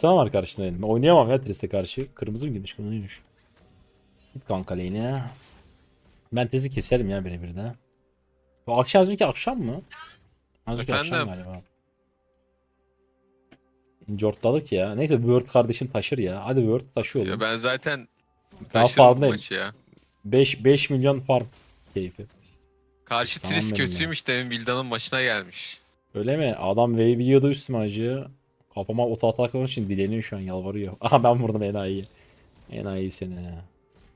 Tristan var karşında benim. Oynayamam ya Trist'e karşı. Kırmızı mı girmiş? Kırmızıymış. Git kanka lane'e. Ben Trist'i keserim ya birebir de. Bu akşam az önceki akşam mı? Az önceki akşam Efendim? galiba. Jortladık ya. Neyse Word kardeşim taşır ya. Hadi Word taşıyor Ya oğlum. ben zaten Daha taşırım bu farkındayım. maçı ya. 5 5 milyon farm keyfi. Karşı Tamam Tris benim ya. kötüymüş demin Bilda'nın başına gelmiş. Öyle mi? Adam wave yiyordu üstüme acı. Kafama oto ataklamak için dileniyor şu an yalvarıyor. Aha ben vurdum enayi. Enayi seni.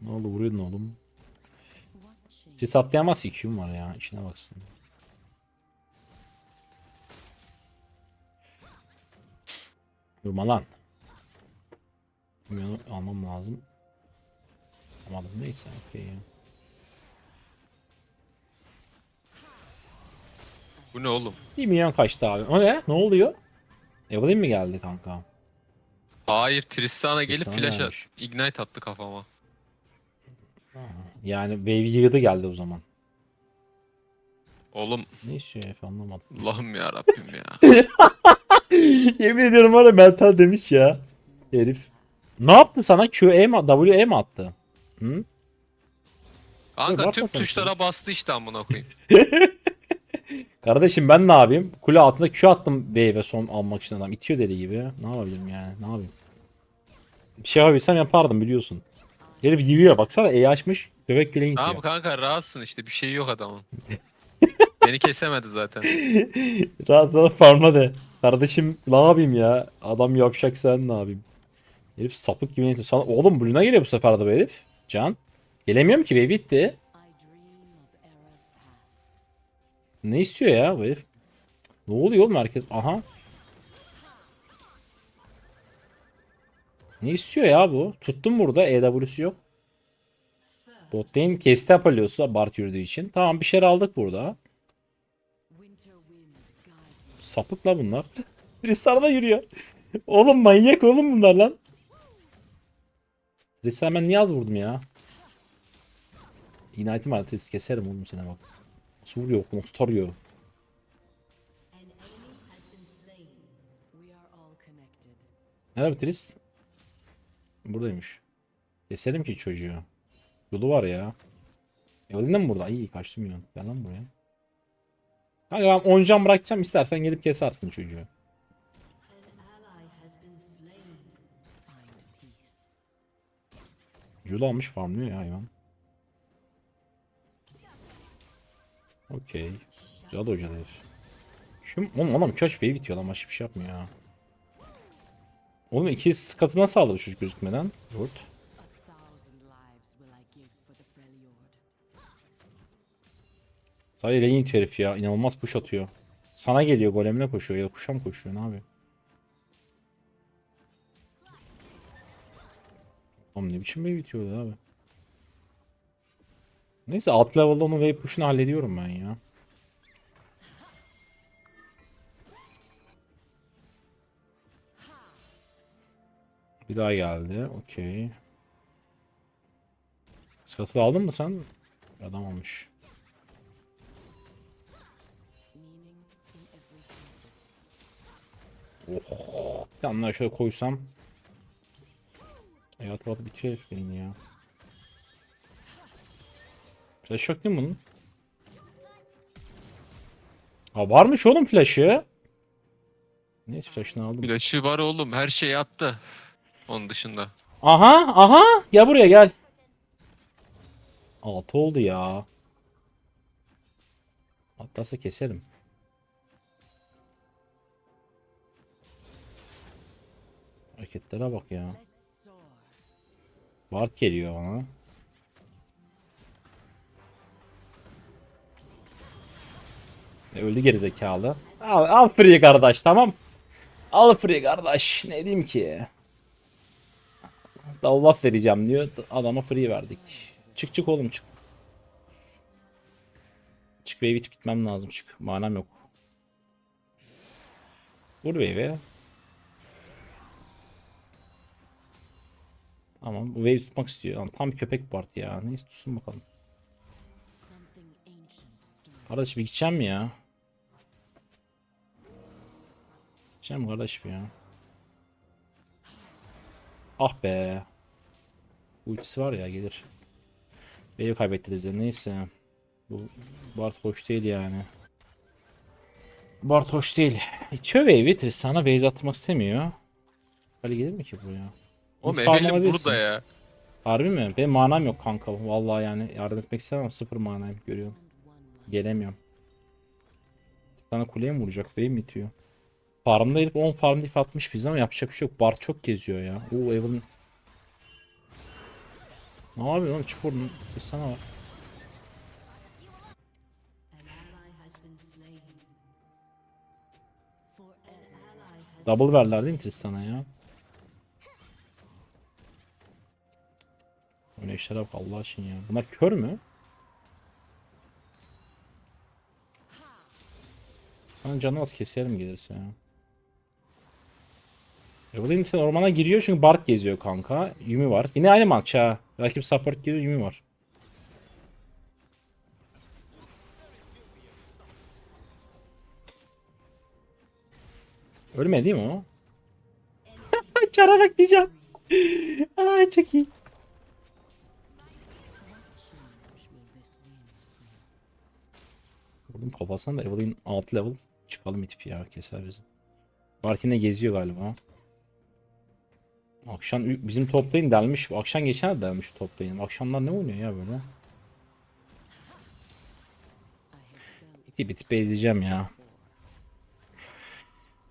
Ne oldu vuruyordun oğlum? Siz atlayamaz Q'm var ya. İşine baksın. Durma lan. Bunu almam lazım. Almadım neyse. okey ya. Bu ne oğlum? 1 milyon kaçtı abi. O ne? Ne oluyor? Evelyn mi geldi kanka? Hayır Tristan'a gelip Tristana flash gelmiş. ignite attı kafama. Yani wave yığdı geldi o zaman. Oğlum Ne istiyor Efe anlamadım. Allah'ım ya Rabbim ya. Yemin ediyorum var ya mental demiş ya. Herif. Ne yaptı sana? Q, E mi, W, E mi attı? Hı? Kanka tüm bakma tuşlara bastı işte amına koyayım. Kardeşim ben ne yapayım? Kule altında Q attım wave'e son almak için adam. İtiyor deli gibi. Ne yapabilirim yani? Ne yapayım? Bir şey yapabilsem yapardım biliyorsun. Herif yürüyor baksana E açmış. Göbek bile itiyor. Tamam kanka rahatsın işte bir şey yok adamın. Beni kesemedi zaten. Rahat rahat farma de. Kardeşim ne yapayım ya? Adam yapacak sen ne yapayım? Herif sapık gibi. Sana... Oğlum Blue'na geliyor bu sefer de bu herif. Can. Gelemiyorum ki wave bitti. Ne istiyor ya bu herif? Ne oluyor oğlum herkes? Aha. Ne istiyor ya bu? Tuttum burada. EW'si yok. Bot kesti Apollo'su Bart yürüdüğü için. Tamam bir şeyler aldık burada. Sapık la bunlar. Tristan da yürüyor. Oğlum manyak oğlum bunlar lan. Tristan ben niye az vurdum ya? Ignite'im var Tristan keserim oğlum sene bak. Nasıl vuruyor? Nasıl tarıyor? Nerede Tris? Buradaymış. Keselim ki çocuğu. Yolu var ya. Evelyn mi burada? İyi kaçtım ya. Gel lan buraya. Kanka ben 10 can bırakacağım istersen gelip kesersin çocuğu. An ally has been slain. Find peace. Jul almış farmlıyor ya hayvan. Okey. Güzel de hoca herif. Şu oğlum adam wave bitiyor lan başka bir şey yapmıyor ya. Oğlum iki skatı nasıl aldı bu çocuk gözükmeden? Freljord. Sadece lane herif ya. İnanılmaz push atıyor. Sana geliyor golemine koşuyor ya da kuşa mı koşuyor ne yapıyor? Oğlum ne biçim wave bitiyor abi. Neyse alt level'da onun wave push'unu hallediyorum ben ya. Bir daha geldi. Okey. Skatı aldın mı sen? Adam syllable. Oh. Bir tane şöyle koysam. Hayat vatı bitiyor herif benim ya. Flash yok değil mi bunun? Ha varmış oğlum flash'ı. Neyse flash'ını aldım. Flash'ı var oğlum her şey attı. Onun dışında. Aha aha gel buraya gel. Altı oldu ya. Atlarsa keserim. Hareketlere bak ya. Bart geliyor bana. Öldü gerizekalı. Al, al free kardeş tamam. Al free kardeş. Ne diyeyim ki? Daha laf vereceğim diyor. Adama free verdik. Çık çık oğlum çık. Çık ve bit bitmem lazım çık. Manam yok. Vur wave'e. Tamam bu wave tutmak istiyor. Tam köpek Bart ya. Neyse tutsun bakalım. Kardeş bir gideceğim ya? Gideceğim mi kardeş bir ya? Ah be. Ultisi var ya gelir. Wave'i kaybettiniz ya neyse. Bu Bart hoş değil yani. Bart hoş değil. İtiyor Wave'i Tristan'a base atmak istemiyor. Ali gelir mi ki buraya? O Evelyn burada ya. Harbi mi? Benim manam yok kanka. Vallahi yani yardım etmek istemem. Sıfır manayım görüyorum. Gelemiyorum. Sana kuleye mi vuracak? Wave mi itiyor? Farmda herif 10 farm diff atmış biz ama yapacak bir şey yok. Bart çok geziyor ya. Oo Evelyn. Ne yapıyorsun oğlum? Çık oradan. Sana has Double verler değil mi Tristan'a ya? Bu ne işlere bak Allah aşkına ya. Bunlar kör mü? Sana canı az keserim gelirse ya. Evelyn sen ormana giriyor çünkü Bart geziyor kanka. Yumi var. Yine aynı maç ha. Rakip support geliyor Yumi var. Ölmedi değil mi o? Çara bak diyeceğim. Ay çok iyi. Vurdum kafasına da Evelyn 6 level çıkalım itip ya keser bizi. Martin'e geziyor galiba. Akşam bizim toplayın delmiş. Akşam geçen de delmiş toplayın. Akşamlar ne oynuyor ya böyle? Bitip bitip bezleyeceğim ya.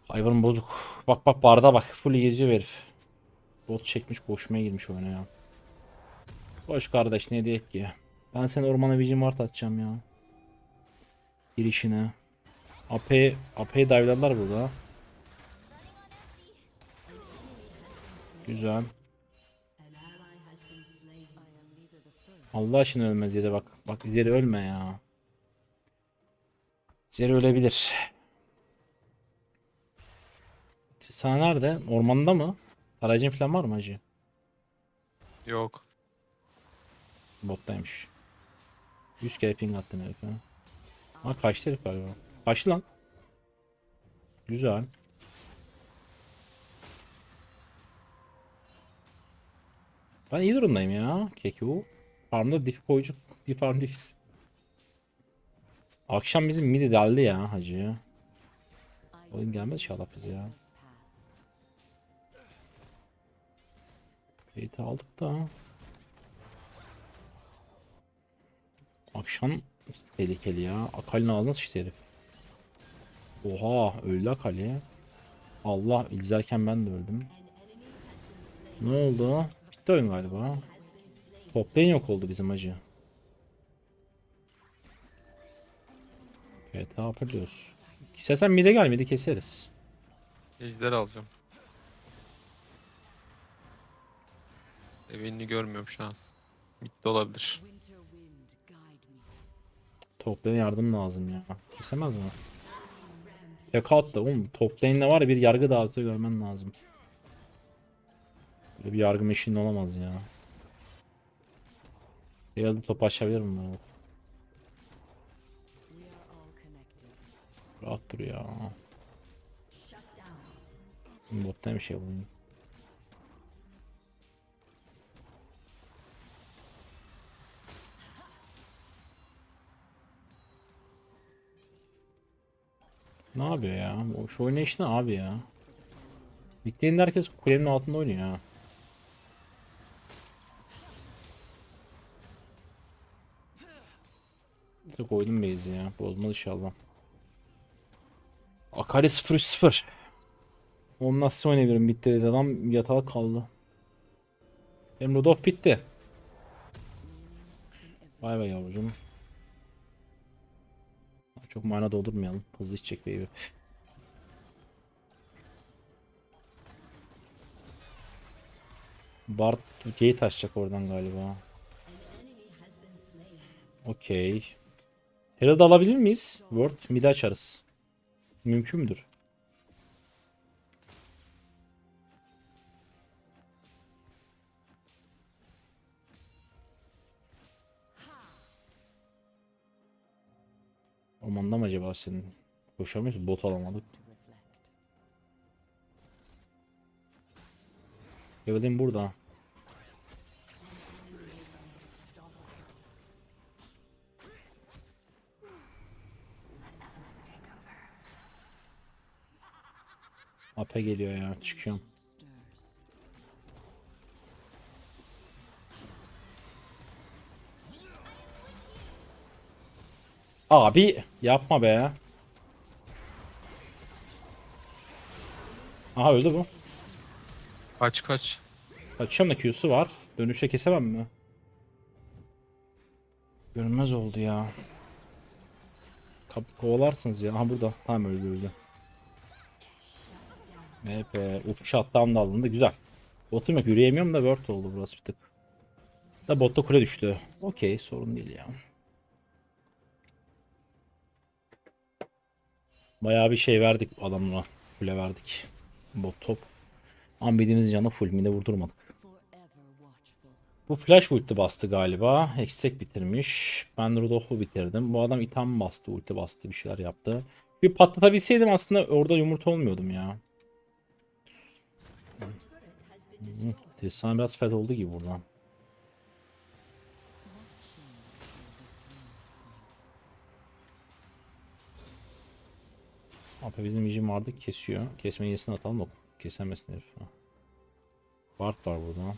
Hayvan bozuk. Bak bak barda bak. Full geziyor herif. Bot çekmiş koşmaya girmiş oyuna ya. Koş kardeş ne diyek ki. Ben seni ormana Vision Ward atacağım ya. Girişine. AP, AP dive'larlar burada. First Allah aşkına ölmez yere bak. Bak Zeri ölme ya. Zeri ölebilir. Sana nerede? Ormanda mı? Tarayıcın falan var mı hacı? Yok. Bottaymış. 100 kere ping attın herife. Ha kaçtı herif galiba. Kaçtı lan. Güzel. Ben iyi durumdayım ya. Keko. Farmda diff koyucu. Bir farm diffs. Akşam bizim midi deldi ya hacı. Oyun gelmez inşallah bize ya. Fate'i aldık da. Akşam tehlikeli ya. Akali'nin ağzına sıçtı herif. Oha öldü Akali. Allah izlerken ben de öldüm. Ne oldu? Bitti oyun galiba. Top lane yok oldu bizim acı. Evet ne yapıyoruz? İstersen mid'e gel mid'i keseriz. Ejder alacağım. Evelyn'i görmüyorum şu an. Bitti olabilir. winter wind guide me. Top lane yardım lazım ya. Kesemez mi? Tek at da oğlum top lane'de var ya bir yargı dağıtıyor görmen lazım. Böyle bir yargı meşin olamaz ya. Yardım top açabilir mi? ben? We are all connected. Rahat dur ya. Botta bir şey bulayım. Ne yapıyor ya? Şu oynayış ne abi ya? Bittiğinde herkes kulenin altında oynuyor ha. İşte koydum base'i ya. Bozmaz inşallah. Akali 0-0. Onu nasıl oynayabilirim? Bitti dedi adam yatağa kaldı. Benim Rudolf bitti. Vay be yavrucuğum. Çok mana doldurmayalım. Hızlı içecek baby. Bart gate açacak oradan galiba. Okey. Herald alabilir miyiz? Word mid açarız. Mümkün müdür? Ormanda mı acaba senin? Koşamıyoruz. Bot alamadık. Evelyn burada. Ape geliyor ya çıkıyorum. Abi yapma be. Aha öldü bu. Kaç kaç. Kaçacağım da Q'su var. Dönüşte kesemem mi? Görünmez oldu ya. Kap kovalarsınız ya. Aha burada. Tamam öldü öldü. MP. Ufuk shutdown da alındı. Güzel. Botum yok. Yürüyemiyorum da word oldu burası bir tık. Da botta kule düştü. Okey sorun değil ya. Bayağı bir şey verdik adamla. Kule verdik. Bot top. Ama bildiğimiz canı full mide vurdurmadık. Bu flash ulti bastı galiba. Hextech bitirmiş. Ben Rudolph'u bitirdim. Bu adam item bastı, ulti bastı, bir şeyler yaptı. Bir patlatabilseydim aslında orada yumurta olmuyordum ya. Tristan biraz fed oldu gibi buradan. Abi bizim vision vardı kesiyor. Kesme yesini atalım da kesemesin herif. Bart var burada.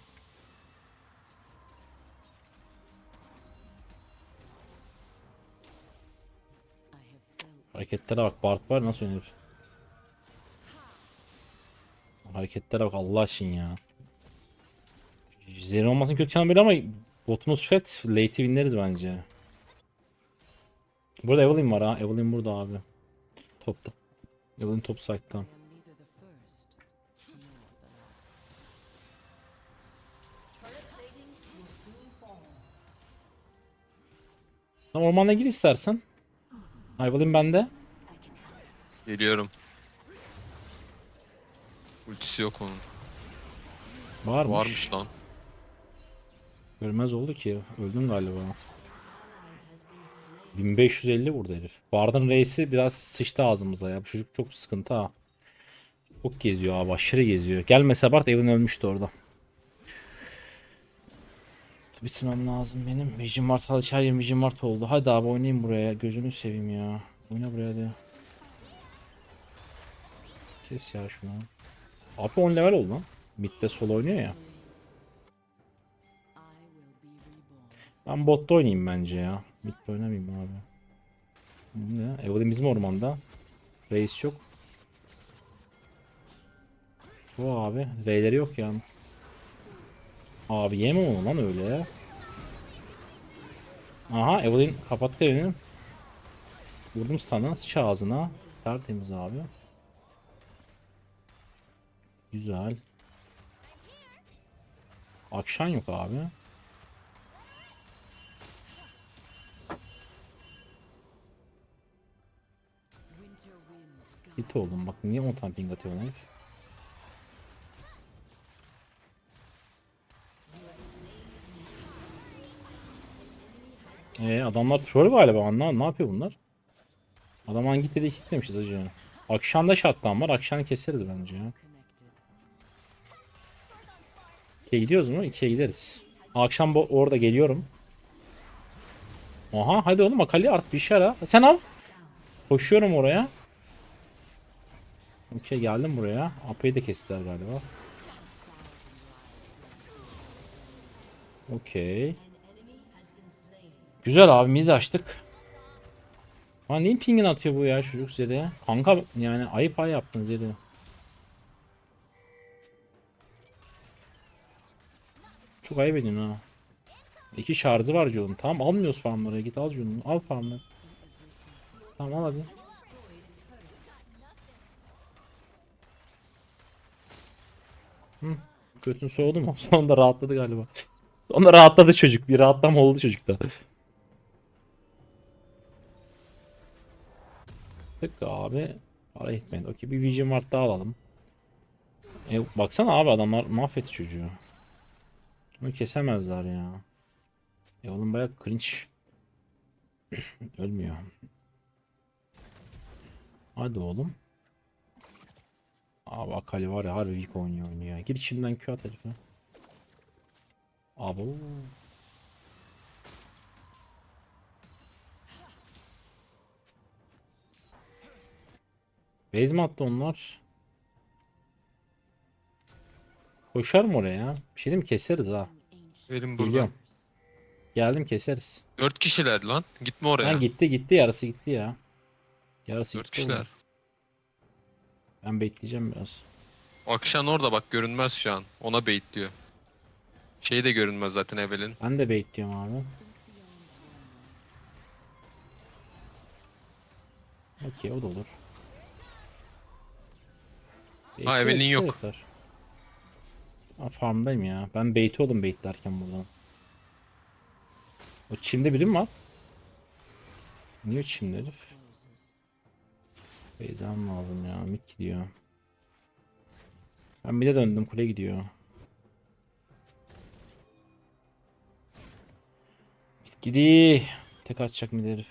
Hareketlere bak Bart var nasıl oynuyor? Hareketlere bak Allah aşkına ya. Zeri olmasın kötü yanı böyle ama botumuz fat. Late'i winleriz bence. Burada Evelyn var ha. Evelyn burada abi. Topta. Evelyn top last. Sen ormana gir istersen. Evelyn bende. Geliyorum. Ultisi yok onun. Varmış. Varmış lan. Görmez oldu ki. Öldün galiba. 1550 vurdu herif. Bard'ın reisi biraz sıçtı ağzımıza ya. Bu çocuk çok sıkıntı ha. Çok geziyor abi. Aşırı geziyor. Gelmese Bart Evan ölmüştü orada. Bitirmem lazım benim. Vision Mart hadi her yerim Vision Mart oldu. Hadi abi oynayayım buraya. Gözünü seveyim ya. Oyna buraya hadi. Kes ya şunu. Abi 10 level oldu lan. Mid'de solo oynuyor ya. Ben botta oynayayım bence ya. Mid'de oynamayayım abi. Bu ne? Evelyn bizim ormanda. Reis yok. Bu abi. R'leri yok yani. Abi yeme onu lan öyle. Aha Evelyn kapattı evini. Vurdum stun'ı. Sıç ağzına. Tertemiz abi. Güzel. Akşam yok abi. Hit oldum bak niye 10 tane ping atıyor herif? Ee, adamlar troll galiba anla ne yapıyor bunlar? Adam hangi dedi hitlemişiz acı. Akşamda shutdown var akşam keseriz bence ya. connected. 2'ye gidiyoruz mu? 2'ye gideriz. Akşam orada geliyorum. Oha hadi oğlum Akali art bir şey ara. Sen al. Koşuyorum oraya. Okey geldim buraya. Ape'yi de kestiler galiba. Okey. Güzel abi mid açtık. Lan neyin pingini atıyor bu ya çocuk Zed'e? Kanka yani ayıp ay yaptın Zed'e. Çok ayıp ediyorsun ha. İki şarjı var Joe'nun. Tamam almıyoruz farmları. Git al Joe'nu. Al farmları. Tamam al hadi. Hı. Götün soğudu mu? Sonunda rahatladı galiba. Sonunda rahatladı çocuk. Bir rahatlama oldu çocukta. Tık abi. Para etmedi. Okey bir Vision Mart daha alalım. E, baksana abi adamlar mahvetti çocuğu. Bunu kesemezler ya. E oğlum baya cringe. Ölmüyor. Hadi oğlum. Abi Akali var ya harbi weak oynuyor oynuyor. Git içimden Q at herife. Abo. Base mi attı onlar? Koşar mı oraya? Bir şey diyeyim mi? Keseriz ha. Verin burada. Geliyorum. Geldim keseriz. Dört kişiler lan. Gitme oraya. Ben gitti gitti yarısı gitti ya. Yarısı Dört gitti. oğlum. Ben bekleyeceğim biraz. Akşam orada bak görünmez şu an. Ona bait diyor. Şey de görünmez zaten Evelyn. Ben de bekliyorum abi. Okey o da olur. Bekle, Evelyn yok. yeter. Ha, farmdayım ya. Ben bait oldum baitlerken buradan. O çimde biri mi var? Niye çimde herif? Beyzam lazım ya. Mid gidiyor. Ben bir de döndüm kule gidiyor. Mid gidi. Tek atacak mid herif.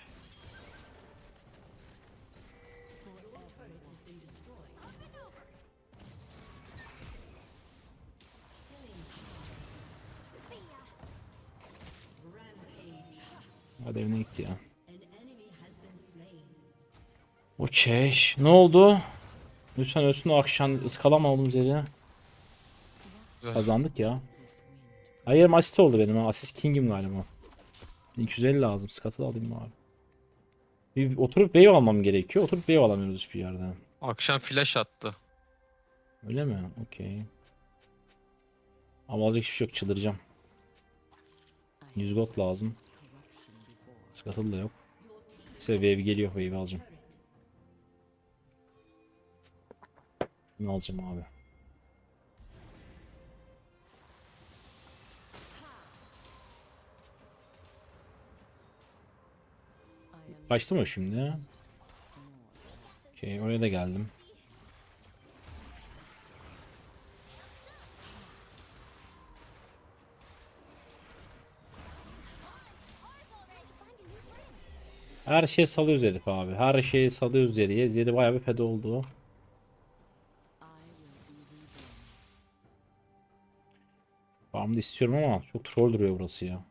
Hadi evine gitti ya. Okey. Ne oldu? Lütfen ölsün o akşam ıskalama oğlum Zeri. Güzel. Kazandık ya. Hayır asist oldu benim ha. Asist king'im galiba. 250 lazım. Skatı da alayım bari. Bir oturup wave almam gerekiyor. Oturup wave alamıyoruz hiçbir yerden. Akşam flash attı. Öyle mi? Okey. Ama alacak hiçbir şey yok. Çıldıracağım. 100 gold lazım. Scuttle da yok. Size wave geliyor. Wave alacağım. Şunu alacağım abi. Kaçtı mı şimdi? Okey oraya da geldim. Her şeyi salıyoruz herif abi. Her şeyi salıyoruz Zeri'ye. Zeri bayağı bir fed oldu. Farmda istiyorum ama çok troll duruyor burası ya.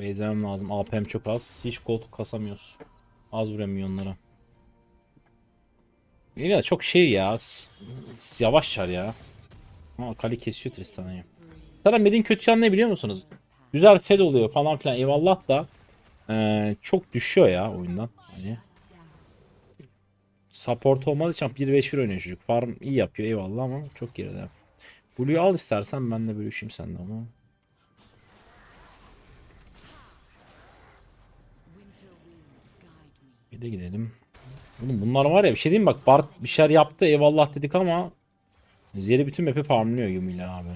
Beyzemem lazım. AP'm çok az. Hiç koltuk kasamıyoruz. Az vuruyor milyonlara. Ya çok şey ya. s- Yavaşlar ya. Ama Kali kesiyor Tristan'ı. Zaten Medin kötü yan ne biliyor musunuz? Güzel fed oluyor falan filan eyvallah da eee, çok düşüyor ya oyundan. Hani support olmadığı için 1-5-1 oynuyor çocuk. Farm iyi yapıyor eyvallah ama çok geride. Blue'yu al istersen ben de bölüşeyim seninle ama. Bir de gidelim. Oğlum bunlar var ya bir şey diyeyim bak Bart bir şeyler yaptı eyvallah dedik ama Zeri bütün map'i farmlıyor Yumi abi.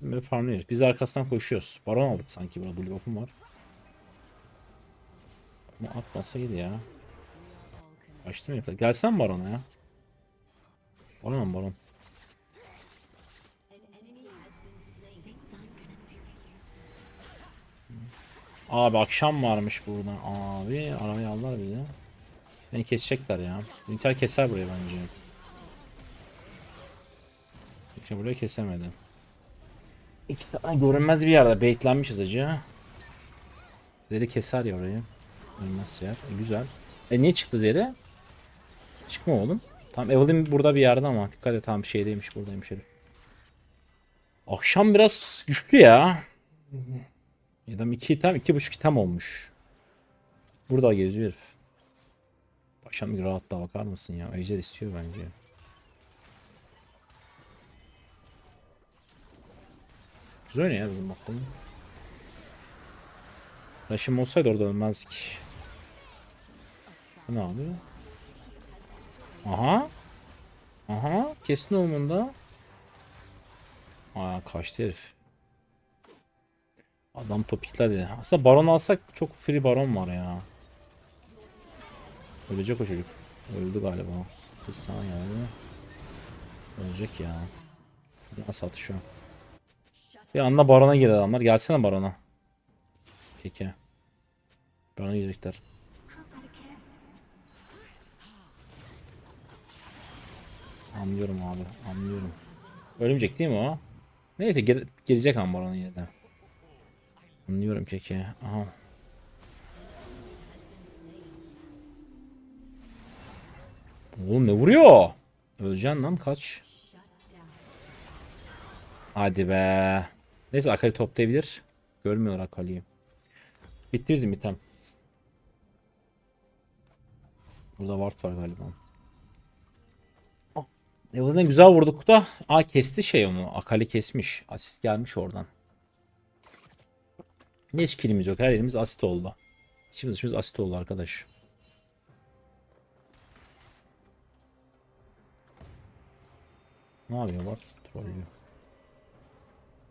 Map'i farmlıyoruz. Biz arkasından koşuyoruz. Baron aldık sanki burada blue buff'um var. Ama atmasa iyiydi ya. Açtım ya. Gelsen Baron'a ya. Baron Baron. Has been slain. Abi akşam varmış burada. Abi arabayı aldılar de. Beni kesecekler ya. Inter keser burayı bence. Peki burayı kesemedi. İki tane görünmez bir yerde baitlenmişiz acı. Zeri keser ya orayı. Görünmez yer. E, güzel. E niye çıktı Zeri? Çıkma oğlum. Tam Evelyn burada bir yerde ama dikkat et tam şeydeymiş buradaymış herif. Akşam biraz güçlü ya. Adam iki item, iki buçuk item olmuş. Burada geziyor herif. Paşam bir rahat daha bakar mısın ya? Ejder istiyor bence. Güzel ya bizim baktığım. Flash'ım olsaydı orada ölmezdik. Bu ne abi? Aha. Aha. Kesin olmanda. Aa kaçtı herif. Adam topikledi. Aslında baron alsak çok free baron var ya. Ölecek o çocuk. Öldü galiba. Sana geldi. Ölecek ya. Nasıl atışıyor? Bir anda barona girdi adamlar. Gelsene barona. Peki. Barona girecekler. Anlıyorum abi. Anlıyorum. Ölmeyecek değil mi o? Neyse gir girecek ama onun yine. Anlıyorum keki. Aha. Oğlum ne vuruyor? Öleceksin lan kaç. Hadi be. Neyse Akali toplayabilir. Görmüyorlar Akali'yi. Bitti bizim item. Burada ward var galiba. Evelyn'e güzel vurduk da. Aa kesti şey onu. Akali kesmiş. Asist gelmiş oradan. Ne hiç killimiz yok. Her yerimiz asist oldu. İçimiz içimiz asist oldu arkadaş. Ne yapıyor Bart?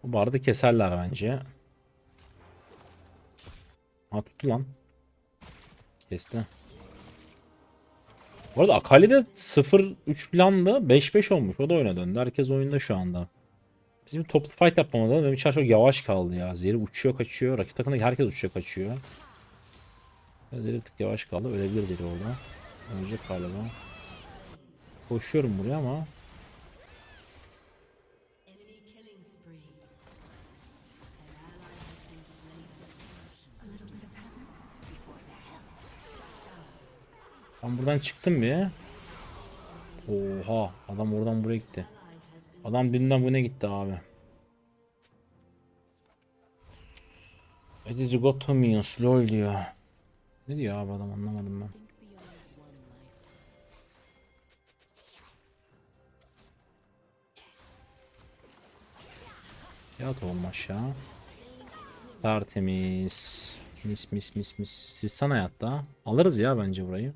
Bu barda keserler bence. Ha tuttu lan. Kesti. Bu arada Akali de 0-3 plandı. 5-5 olmuş. O da oyuna döndü. Herkes oyunda şu anda. Bizim toplu fight yapmamız. Benim çar çok yavaş kaldı ya. Zeri uçuyor kaçıyor. Rakip takımdaki herkes uçuyor kaçıyor. Zeri tık yavaş kaldı. Ölebilir Zeri orada. Ölecek galiba. Koşuyorum buraya ama. Ben buradan çıktım bir. Oha adam oradan buraya gitti. Adam dünden bu ne gitti abi. İs got minions lol diyor. Ne diyor abi adam anlamadım ben. Lifetime. Yat oğlum aşağı. Tertemiz. Mis mis mis mis. Siz sana hayatta. Alırız ya bence burayı.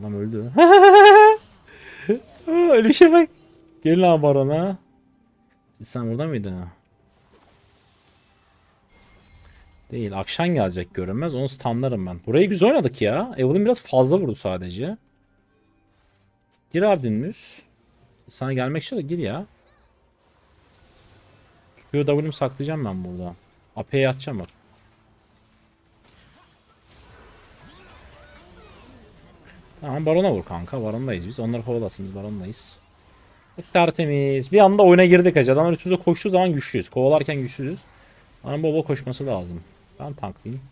Adam öldü. Şey bak. Gelin abi barona. Sen burada mıydın? Değil. Akşam gelecek görünmez. Onu stunlarım ben. Burayı güzel oynadık ya. Evelyn biraz fazla vurdu sadece. Gir abi. Sana gelmek istiyor da gir ya. QW'mi saklayacağım ben burada. AP'ye atacağım bak. Tamam barona vur kanka. Barondayız biz. Onları kovalasın biz barondayız. Tertemiz. Bir anda oyuna girdik acı. Adamlar üstümüze koştuğu zaman güçlüyüz. Kovalarken güçsüzüz. Bana bol koşması lazım. Ben tanklayayım.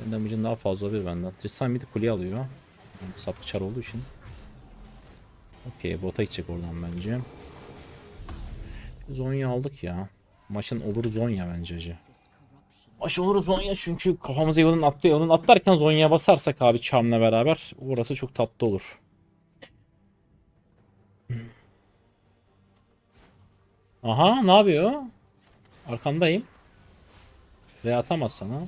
Benim damage'im daha fazla olabilir benden. Tristan bir de kuleyi alıyor. Yani saplı çar olduğu için. Okey bota gidecek oradan bence. Zonya aldık ya. Maçın olur Zonya bence Maç olur Zonya çünkü kafamıza yolun atlıyor. Yolun atlarken Zonya'ya basarsak abi Charm'la beraber orası çok tatlı olur. Aha ne yapıyor? Arkandayım. Ve atamaz sana.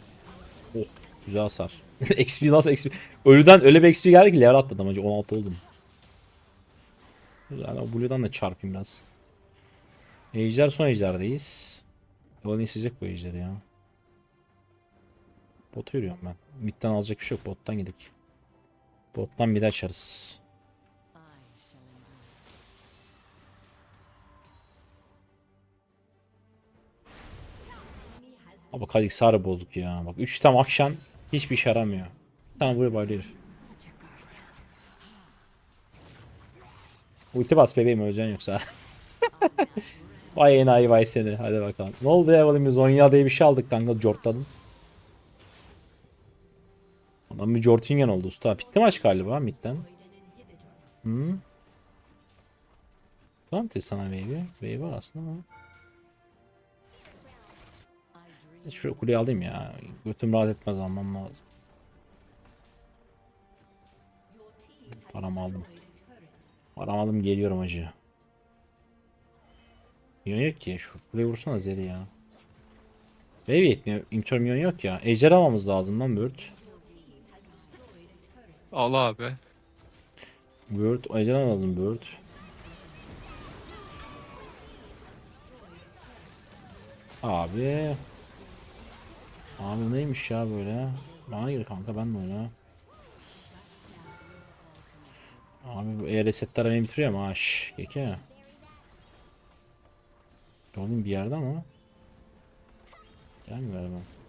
Oh güzel hasar. XP nasıl XP? Ölüden öyle bir XP geldi ki level atladım acı 16 oldum. Güzel o Blue'dan da çarpayım biraz. Ejder son ejderdeyiz. Yolun isteyecek bu ejderi ya. Bota yürüyorum ben. Mid'den alacak bir şey yok. Bottan gidik. Bottan mid açarız. I shall endure. Ama Kha'Zix harbi bozuk ya. Bak 3 tam akşam hiçbir işe yaramıyor. Bir tane buraya bayılıyor herif. Ulti bas bebeğim öleceksin yoksa. vay enayi vay seni. Hadi bakalım. Ne oldu ya oğlum biz Zonya diye bir şey aldık kanka Jort'tan. Adam bir Jortingen oldu usta. Bitti maç galiba midden. Hı? Tamam sana baby. Baby var aslında ama. Şu kuleyi alayım ya. Götüm rahat etmez almam lazım. Paramı aldım. Paramı aldım geliyorum acı. Minyon yok ki. Şu kuleyi vursana Zeri ya. Baby yetmiyor. Minyon yok ya. Ejder almamız lazım lan Bird. Al abi. Bird. Ejder lazım Bird. Abi. Abi neymiş ya böyle? Bana gir kanka ben de oyna. Abi bu e resetler beni bitiriyor ama ha şş keke. Gördüm bir yerde ama. Gelmiyor galiba.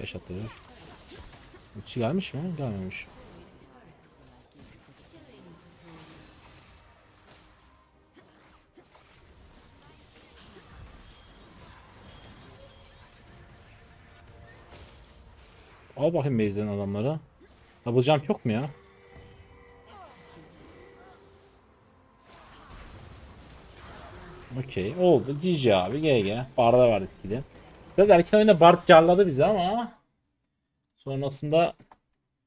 5 atıyor. Ulti gelmiş mi? Gelmemiş. Al bakayım base'den adamları. Double jump yok mu ya? Okey oldu. GG abi GG. Barda var etkili. Biraz erken oyunda Bard carladı bizi ama sonrasında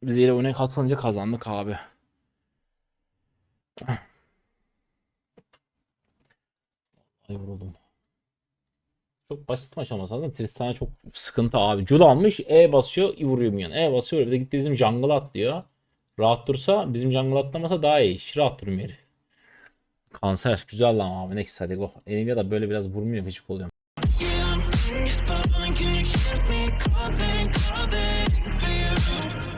biz yine oyuna katılınca kazandık abi. Ay vuruldum. Çok basit maç ama zaten Tristana çok sıkıntı abi. Jul almış E basıyor vuruyor yani. E basıyor bir de gitti bizim jungle atlıyor. Rahat dursa bizim jungle atlamasa daha iyi. Hiç rahat durmuyor herif. Kanser güzel lan abi. Neyse hadi go. Enivia da böyle biraz vurmuyor gıcık oluyor. Can you hear me calling, calling for you?